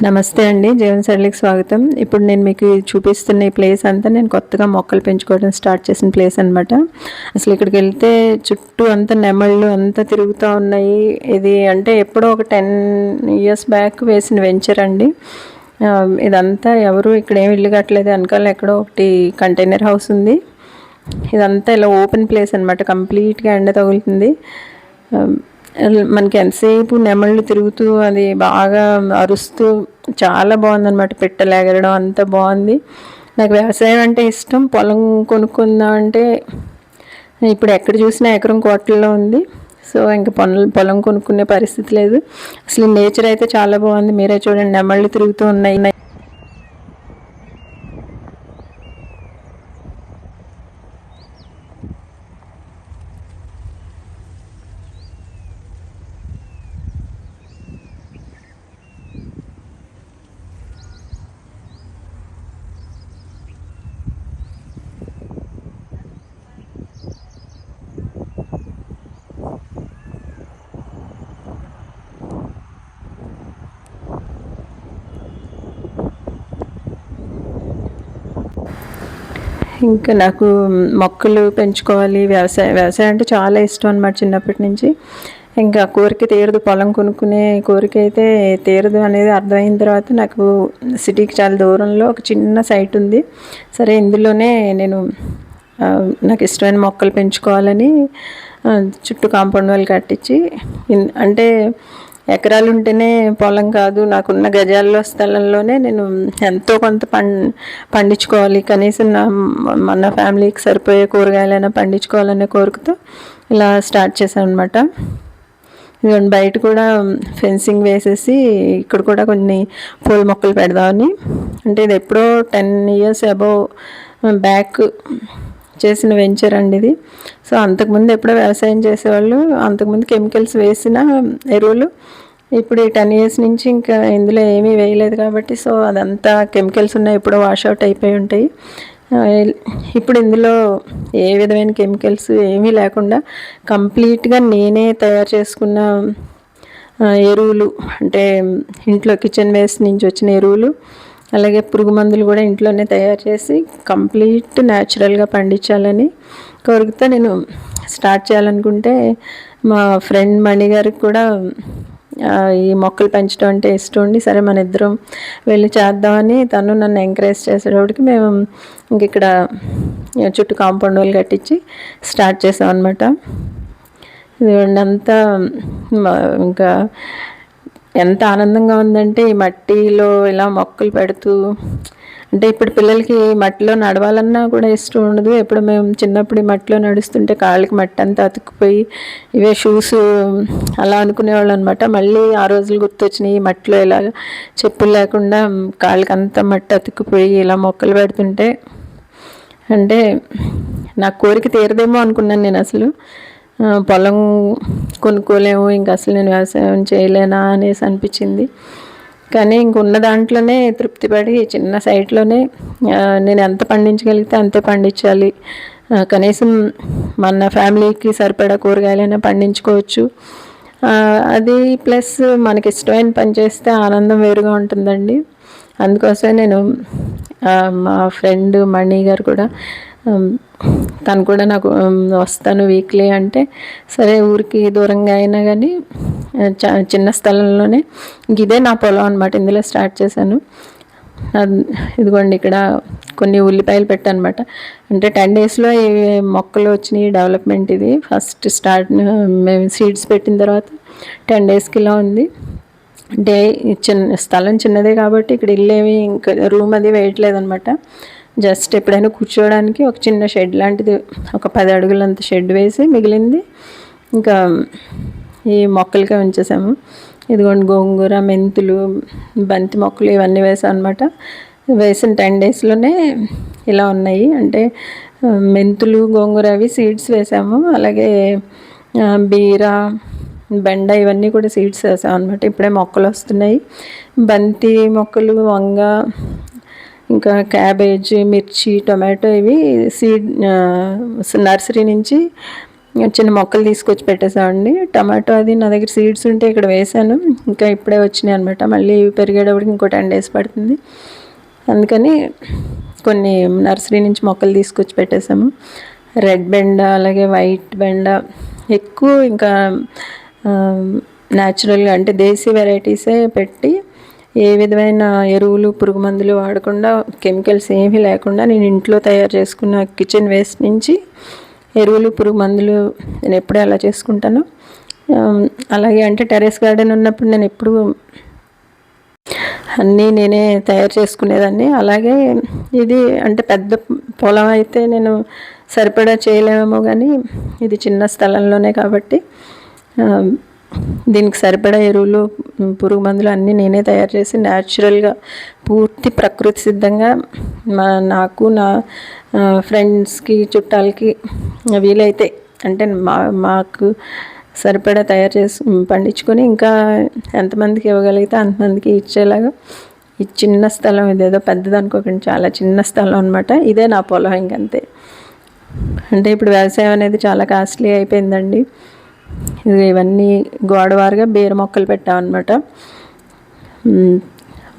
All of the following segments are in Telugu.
నమస్తే అండి జీవన్ సరళికి స్వాగతం. ఇప్పుడు నేను మీకు చూపిస్తున్న ఈ ప్లేస్ అంతా నేను కొత్తగా మొక్కలు పెంచుకోవడం స్టార్ట్ చేసిన ప్లేస్ అనమాట అసలు ఇక్కడికి వెళ్తే చుట్టూ అంతా నెమళ్ళు అంతా తిరుగుతూ ఉన్నాయి. ఇది అంటే ఎప్పుడో ఒక టెన్ ఇయర్స్ బ్యాక్ వేసిన వెంచర్ అండి. ఇదంతా ఎవరు ఇక్కడ ఏమి ఇల్లు కట్టలేదు. వెనకాల ఎక్కడో ఒకటి కంటైనర్ హౌస్ ఉంది. ఇదంతా ఇలా ఓపెన్ ప్లేస్ అనమాట కంప్లీట్గా ఎండ తగులుతుంది. మనకి ఎంతసేపు నెమళ్ళు తిరుగుతూ అది బాగా అరుస్తూ చాలా బాగుందన్నమాట. పిట్టలు ఎగరడం అంత బాగుంది. నాకు వ్యవసాయం అంటే ఇష్టం. పొలం కొనుక్కుందాం అంటే ఇప్పుడు ఎక్కడ చూసినా ఎకరం కోట్లలో ఉంది. సో ఇంకా పొలం పొలం కొనుక్కునే పరిస్థితి లేదు. అసలు నేచర్ అయితే చాలా బాగుంది. మీరే చూడండి. నెమళ్ళు తిరుగుతూ ఉన్నాయి. ఇంకా నాకు మొక్కలు పెంచుకోవాలి వ్యవసాయం వ్యవసాయం అంటే చాలా ఇష్టం అనమాట చిన్నప్పటి నుంచి. ఇంకా కోరిక తీరదు పొలం కొనుక్కునే కోరిక అయితే తీరదు అనేది అర్థమైన తర్వాత నాకు సిటీకి చాలా దూరంలో ఒక చిన్న సైట్ ఉంది. సరే ఇందులోనే నేను నాకు ఇష్టమైన మొక్కలు పెంచుకోవాలని చుట్టూ కాంపౌండ్ వాళ్ళు కట్టించి అంటే ఎకరాలు ఉంటేనే పొలం కాదు నాకున్న గజాల్లో స్థలంలోనే నేను ఎంతో కొంత పం పండించుకోవాలి. కనీసం నా మన ఫ్యామిలీకి సరిపోయే కూరగాయలైనా పండించుకోవాలనే కోరికతో ఇలా స్టార్ట్ చేశాను అనమాట ఇదిగోండి బయట కూడా ఫెన్సింగ్ వేసేసి ఇక్కడ కూడా కొన్ని పూల మొక్కలు పెడదామని. అంటే ఇది ఎప్పుడో టెన్ ఇయర్స్ అబౌవ్ బ్యాక్ చేసిన వెంచర్ అండి ఇది. సో అంతకుముందు ఎప్పుడో వ్యవసాయం చేసేవాళ్ళు అంతకుముందు కెమికల్స్ వేసిన ఎరువులు. ఇప్పుడు ఈ టెన్ ఇయర్స్ నుంచి ఇంకా ఇందులో ఏమీ వేయలేదు కాబట్టి సో అదంతా కెమికల్స్ ఉన్నాయి ఎప్పుడో వాషౌట్ అయిపోయి ఉంటాయి. ఇప్పుడు ఇందులో ఏ విధమైన కెమికల్స్ ఏమీ లేకుండా కంప్లీట్గా నేనే తయారు చేసుకున్న ఎరువులు అంటే ఇంట్లో కిచెన్ వేస్ట్ నుంచి వచ్చిన ఎరువులు అలాగే పురుగు మందులు కూడా ఇంట్లోనే తయారు చేసి కంప్లీట్ న్యాచురల్గా పండించాలని కోరికతో నేను స్టార్ట్ చేయాలనుకుంటే మా ఫ్రెండ్ మణి గారికి కూడా ఈ మొక్కలు పెంచడం అంటే ఇష్టం ఉండి సరే మన ఇద్దరం వెళ్ళి చేద్దామని తను నన్ను ఎంకరేజ్ చేసేటప్పటికి మేము ఇంక ఇక్కడ చుట్టూ కాంపౌండ్ వాళ్ళు కట్టించి స్టార్ట్ చేసాం అనమాట ఇదిగోండి అంతా ఇంకా ఎంత ఆనందంగా ఉందంటే ఈ మట్టిలో ఇలా మొక్కలు పెడుతూ అంటే ఇప్పుడు పిల్లలకి మట్టిలో నడవాలన్నా కూడా ఇష్టం ఉండదు. ఎప్పుడు మేము చిన్నప్పుడు ఈ మట్టిలో నడుస్తుంటే కాళ్ళకి మట్టి అంతా అతుక్కుపోయి ఇవే షూస్ అలా అనుకునేవాళ్ళు అనమాట మళ్ళీ ఆ రోజులు గుర్తొచ్చినాయి ఈ మట్టిలో ఇలా చెప్పులు లేకుండా కాళ్ళకి అంతా మట్టి అతుక్కుపోయి ఇలా మొక్కలు పెడుతుంటే అంటే నా కోరిక తీరదేమో అనుకున్నాను నేను అసలు. పొలం కొనుక్కోలేము ఇంకా అసలు నేను వ్యవసాయం చేయలేనా అనేసి అనిపించింది. కానీ ఇంకున్న దాంట్లోనే తృప్తిపడి చిన్న సైట్లోనే నేను ఎంత పండించగలిగితే అంతే పండించాలి. కనీసం మన ఫ్యామిలీకి సరిపడా కూరగాయలైనా పండించుకోవచ్చు. అది ప్లస్ మనకి ఇష్టమైన పని చేస్తే ఆనందం వేరుగా ఉంటుందండి. అందుకోసమే నేను మా ఫ్రెండ్ మణి గారు కూడా తను కూడా నాకు వస్తాను వీక్లీ అంటే సరే ఊరికి దూరంగా అయినా కానీ చ- చిన్న స్థలంలోనే. ఇదే నా పొలం అనమాట ఇందులో స్టార్ట్ చేశాను. ఇదిగోండి ఇక్కడ కొన్ని ఉల్లిపాయలు పెట్టానమాట అంటే టెన్ డేస్లో ఈ మొక్కలు వచ్చినాయి డెవలప్మెంట్ ఇది. ఫస్ట్ స్టార్ట్ మేము సీడ్స్ పెట్టిన తర్వాత టెన్ డేస్కి ఇలా ఉంది. డే చిన్న స్థలం చిన్నదే కాబట్టి ఇక్కడ ఇల్లు ఏమి ఇంకా రూమ్ అది వేయట్లేదు అనమాట జస్ట్ ఎప్పుడైనా కూర్చోవడానికి ఒక చిన్న షెడ్ లాంటిది ఒక పది అడుగులంత షెడ్ వేసి మిగిలింది. ఇంకా ఈ మొక్కలకే ఉంచేసాము. ఇదిగోండి గోంగూర మెంతులు బంతి మొక్కలు ఇవన్నీ వేసాం అనమాట వేసిన టెన్ డేస్లోనే ఇలా ఉన్నాయి. అంటే మెంతులు గోంగూర అవి సీడ్స్ వేసాము. అలాగే బీర బెండ ఇవన్నీ కూడా సీడ్స్ వేసాం అనమాట ఇప్పుడే మొక్కలు వస్తున్నాయి. బంతి మొక్కలు వంగ ఇంకా క్యాబేజ్ మిర్చి టొమాటో ఇవి సీడ్ నర్సరీ నుంచి చిన్న మొక్కలు తీసుకొచ్చి పెట్టేసామండి టమాటో అది నా దగ్గర సీడ్స్ ఉంటే ఇక్కడ వేసాను ఇంకా ఇప్పుడే వచ్చినాయి అనమాట మళ్ళీ పెరిగేటప్పటికి ఇంకో టెన్ డేస్ పడుతుంది. అందుకని కొన్ని నర్సరీ నుంచి మొక్కలు తీసుకొచ్చి పెట్టేసాము రెడ్ బెండ అలాగే వైట్ బెండ ఎక్కువ ఇంకా న్యాచురల్గా అంటే దేశీ వెరైటీసే పెట్టి ఏ విధమైన ఎరువులు పురుగు మందులు వాడకుండా కెమికల్స్ ఏమీ లేకుండా నేను ఇంట్లో తయారు చేసుకున్న కిచెన్ వేస్ట్ నుంచి ఎరువులు పురుగు మందులు నేను ఎప్పుడూ అలా చేసుకుంటాను. అలాగే అంటే టెరెస్ గార్డెన్ ఉన్నప్పుడు నేను ఎప్పుడు అన్నీ నేనే తయారు చేసుకునేదాన్ని. అలాగే ఇది అంటే పెద్ద పొలం అయితే నేను సరిపడా చేయలేమేమో కానీ ఇది చిన్న స్థలంలోనే కాబట్టి దీనికి సరిపడా ఎరువులు పురుగు మందులు అన్నీ నేనే తయారు చేసి న్యాచురల్గా పూర్తి ప్రకృతి సిద్ధంగా మా నాకు నా ఫ్రెండ్స్కి చుట్టాలకి వీలైతే అంటే మా మాకు సరిపడా తయారు చేసి పండించుకొని ఇంకా ఎంతమందికి ఇవ్వగలిగితే అంతమందికి ఇచ్చేలాగా ఈ చిన్న స్థలం ఇదేదో పెద్దది అనుకోకండి చాలా చిన్న స్థలం అనమాట ఇదే నా పొలం ఇంకంతే. అంటే ఇప్పుడు వ్యవసాయం అనేది చాలా కాస్ట్లీ అయిపోయిందండి. ఇవన్నీ గోడవారుగా బీర మొక్కలు పెట్టామన్నమాట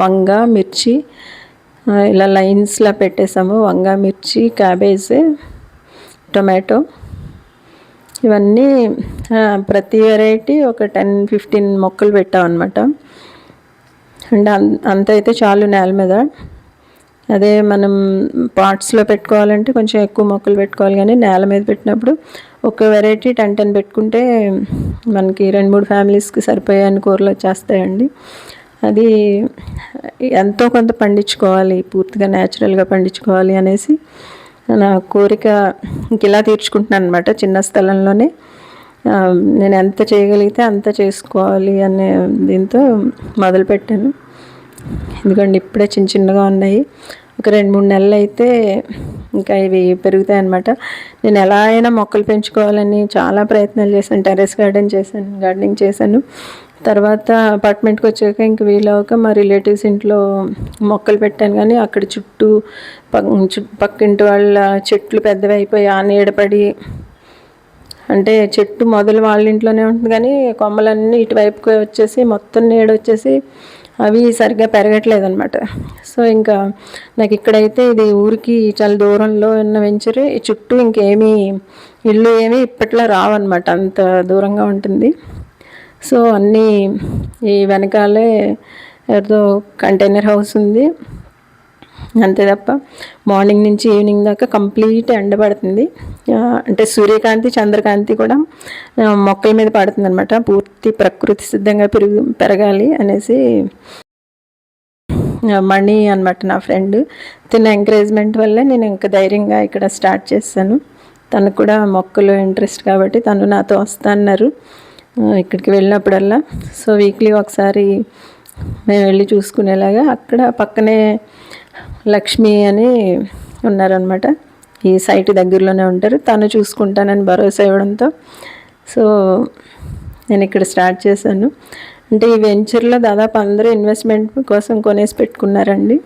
వంగ మిర్చి ఇలా లైన్స్లా పెట్టేసాము. వంగ మిర్చి క్యాబేజ్ టొమాటో. ఇవన్నీ ప్రతి వెరైటీ ఒక టెన్ ఫిఫ్టీన్ మొక్కలు పెట్టామన్నమాట అండ్ అంత అయితే చాలు నేల మీద. అదే మనం పాట్స్లో పెట్టుకోవాలంటే కొంచెం ఎక్కువ మొక్కలు పెట్టుకోవాలి కానీ నేల మీద పెట్టినప్పుడు ఒక వెరైటీ టెన్ టెన్ పెట్టుకుంటే మనకి రెండు మూడు ఫ్యామిలీస్కి సరిపోయే అన్ని కూరలు వచ్చేస్తాయండి. అది ఎంతో కొంత పండించుకోవాలి పూర్తిగా న్యాచురల్గా పండించుకోవాలి అనేసి నా కోరిక ఇలా తీర్చుకుంటున్నాను అనమాట చిన్న స్థలంలోనే. నేను ఎంత చేయగలిగితే అంత చేసుకోవాలి అనే దీంతో మొదలుపెట్టాను. ఎందుకంటే ఇప్పుడే చిన్న చిన్నగా ఉన్నాయి. ఒక రెండు మూడు నెలలు అయితే ఇంకా ఇవి పెరుగుతాయి అనమాట నేను ఎలా అయినా మొక్కలు పెంచుకోవాలని చాలా ప్రయత్నాలు చేశాను. టెరెస్ గార్డెన్ చేశాను గార్డెనింగ్ చేశాను. తర్వాత అపార్ట్మెంట్కి వచ్చాక ఇంక వీలవక మా రిలేటివ్స్ ఇంట్లో మొక్కలు పెట్టాను. కానీ అక్కడ చుట్టూ పక్కింటి వాళ్ళ చెట్లు పెద్దవి అయిపోయి ఆ నీడపడి అంటే చెట్టు మొదలు వాళ్ళ ఇంట్లోనే ఉంటుంది. కానీ కొమ్మలన్నీ ఇటువైపుకి వచ్చేసి మొత్తం నీడ వచ్చేసి అవి సరిగ్గా పెరగట్లేదు అనమాట సో ఇంకా నాకు ఇక్కడైతే ఇది ఊరికి చాలా దూరంలో ఉన్న వెంచర్ చుట్టూ ఇంకేమీ ఇల్లు ఏమీ ఇప్పట్లో రావన్నమాట అంత దూరంగా ఉంటుంది. సో అన్నీ ఈ వెనకాలే ఏదో కంటైనర్ హౌస్ ఉంది. అంతే తప్ప మార్నింగ్ నుంచి ఈవినింగ్ దాకా కంప్లీట్ ఎండ పడుతుంది. అంటే సూర్యకాంతి చంద్రకాంతి కూడా మొక్కల మీద పడుతుంది అనమాట పూర్తి ప్రకృతి సిద్ధంగా పెరుగు పెరగాలి అనేసి మణి అనమాట నా ఫ్రెండ్. తిన్న ఎంకరేజ్మెంట్ వల్లే నేను ఇంకా ధైర్యంగా ఇక్కడ స్టార్ట్ చేశాను తనకు కూడా మొక్కలు ఇంట్రెస్ట్ కాబట్టి తను నాతో వస్తాన్నారు ఇక్కడికి వెళ్ళినప్పుడల్లా. సో వీక్లీ ఒకసారి మేము వెళ్ళి చూసుకునేలాగా అక్కడ పక్కనే లక్ష్మి అని ఉన్నారనమాట ఈ సైట్ దగ్గరలోనే ఉంటారు. తను చూసుకుంటానని భరోసా ఇవ్వడంతో. సో నేను ఇక్కడ స్టార్ట్ చేశాను. అంటే ఈ వెంచర్లో దాదాపు అందరూ ఇన్వెస్ట్మెంట్ కోసం కొనేసి పెట్టుకున్నారండి.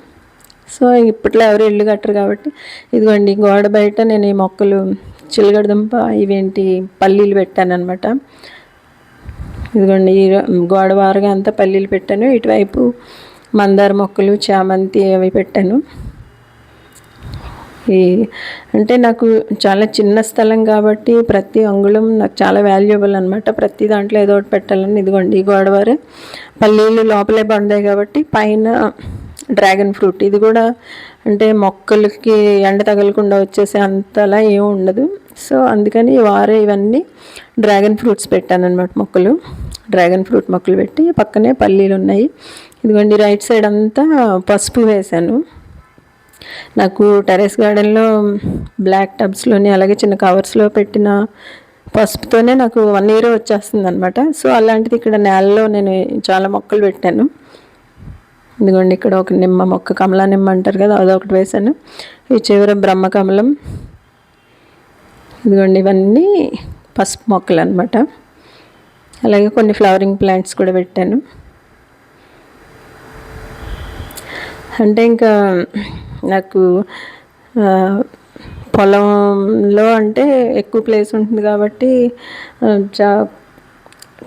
సో ఇప్పట్లో ఎవరు ఇల్లు కట్టరు కాబట్టి. ఇదిగోండి గోడ బయట నేను ఈ మొక్కలు చిలగడదుంప ఇవేంటి పల్లీలు పెట్టాను అనమాట ఇదిగోండి ఈ గోడ వారుగా అంతా పల్లీలు పెట్టాను. ఇటువైపు మందార మొక్కలు చామంతి అవి పెట్టాను. ఈ అంటే నాకు చాలా చిన్న స్థలం కాబట్టి ప్రతి అంగుళం నాకు చాలా వాల్యుబుల్ అనమాట ప్రతి దాంట్లో ఏదో ఒకటి పెట్టాలని ఇదిగోండి ఈ గోడవారే. పల్లీలు లోపలే పండుతాయి కాబట్టి పైన డ్రాగన్ ఫ్రూట్ ఇది కూడా అంటే మొక్కలకి ఎండ తగలకుండా వచ్చేసే అంతలా ఏమి ఉండదు. సో అందుకని వారే ఇవన్నీ డ్రాగన్ ఫ్రూట్స్ పెట్టాను అనమాట మొక్కలు. డ్రాగన్ ఫ్రూట్ మొక్కలు పెట్టి పక్కనే పల్లీలు ఉన్నాయి. ఇదిగోండి రైట్ సైడ్ అంతా పసుపు వేశాను. నాకు టెరెస్ గార్డెన్లో బ్లాక్ టబ్స్లోని అలాగే చిన్న కవర్స్లో పెట్టిన పసుపుతోనే నాకు వన్ ఇయర్ వచ్చేస్తుంది అనమాట సో అలాంటిది ఇక్కడ నేలలో నేను చాలా మొక్కలు పెట్టాను. ఇదిగోండి ఇక్కడ ఒక నిమ్మ మొక్క కమలా నిమ్మ అంటారు కదా అదొకటి వేశాను. ఈ చివర బ్రహ్మ కమలం. ఇదిగోండి ఇవన్నీ పసుపు మొక్కలు అనమాట అలాగే కొన్ని ఫ్లవరింగ్ ప్లాంట్స్ కూడా పెట్టాను. అంటే ఇంకా నాకు పొలంలో అంటే ఎక్కువ ప్లేస్ ఉంటుంది కాబట్టి చా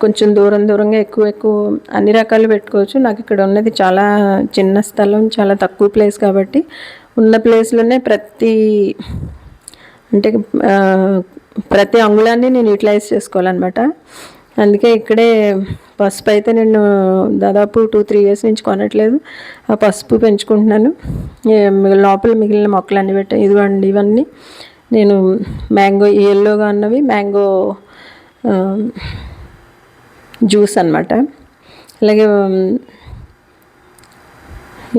కొంచెం దూరం దూరంగా ఎక్కువ ఎక్కువ అన్ని రకాలు పెట్టుకోవచ్చు. నాకు ఇక్కడ ఉన్నది చాలా చిన్న స్థలం చాలా తక్కువ ప్లేస్ కాబట్టి ఉన్న ప్లేస్లోనే ప్రతి అంటే ప్రతి అంగుళాన్ని నేను యూటిలైజ్ చేసుకోవాలన్నమాట. అందుకే ఇక్కడే పసుపు అయితే నేను దాదాపు టూ త్రీ ఇయర్స్ నుంచి కొనట్లేదు. ఆ పసుపు పెంచుకుంటున్నాను. లోపల మిగిలిన మొక్కలు అన్నీ పెట్టాను ఇదిగోండి ఇవన్నీ. నేను మ్యాంగో ఎల్లోగా ఉన్నవి మ్యాంగో జ్యూస్ అన్నమాట. అలాగే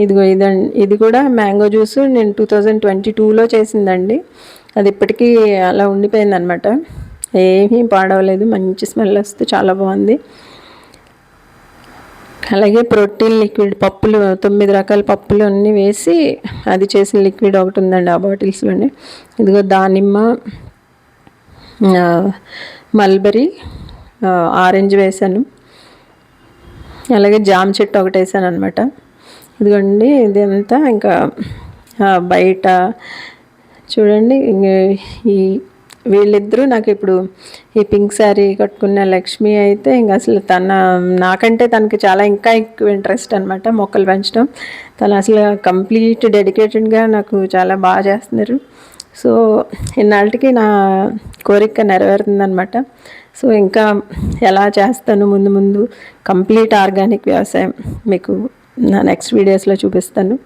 ఇదిగో ఇదండి. ఇది కూడా మ్యాంగో జ్యూస్ నేను టూ థౌజండ్ ట్వంటీ టూలో చేసిందండి. అది ఇప్పటికీ అలా ఉండిపోయింది అనమాట ఏమీ పాడవలేదు. మంచి స్మెల్ వస్తే చాలా బాగుంది. అలాగే ప్రోటీన్ లిక్విడ్ పప్పులు తొమ్మిది రకాల పప్పులు అన్నీ వేసి అది చేసిన లిక్విడ్ ఒకటి ఉందండి ఆ బాటిల్స్లోనే. ఇదిగో దానిమ్మ మల్బరీ ఆరెంజ్ వేసాను. అలాగే జామ చెట్టు ఒకటి వేసాను అనమాట ఇదిగోండి ఇదంతా ఇంకా బయట చూడండి ఈ వీళ్ళిద్దరూ నాకు ఇప్పుడు ఈ పింక్ శారీ కట్టుకున్న లక్ష్మి అయితే ఇంక అసలు తన నాకంటే తనకి చాలా ఇంకా ఎక్కువ ఇంట్రెస్ట్ అనమాట మొక్కలు పెంచడం. తను అసలు కంప్లీట్ డెడికేటెడ్గా నాకు చాలా బాగా చేస్తున్నారు. సో ఇన్నాళ్ళకి నా కోరిక నెరవేరుతుందనమాట సో ఇంకా ఎలా చేస్తాను ముందు ముందు కంప్లీట్ ఆర్గానిక్ వ్యవసాయం మీకు నా నెక్స్ట్ వీడియోస్లో చూపిస్తాను.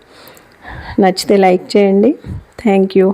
నచ్చితే లైక్ చేయండి. Thank you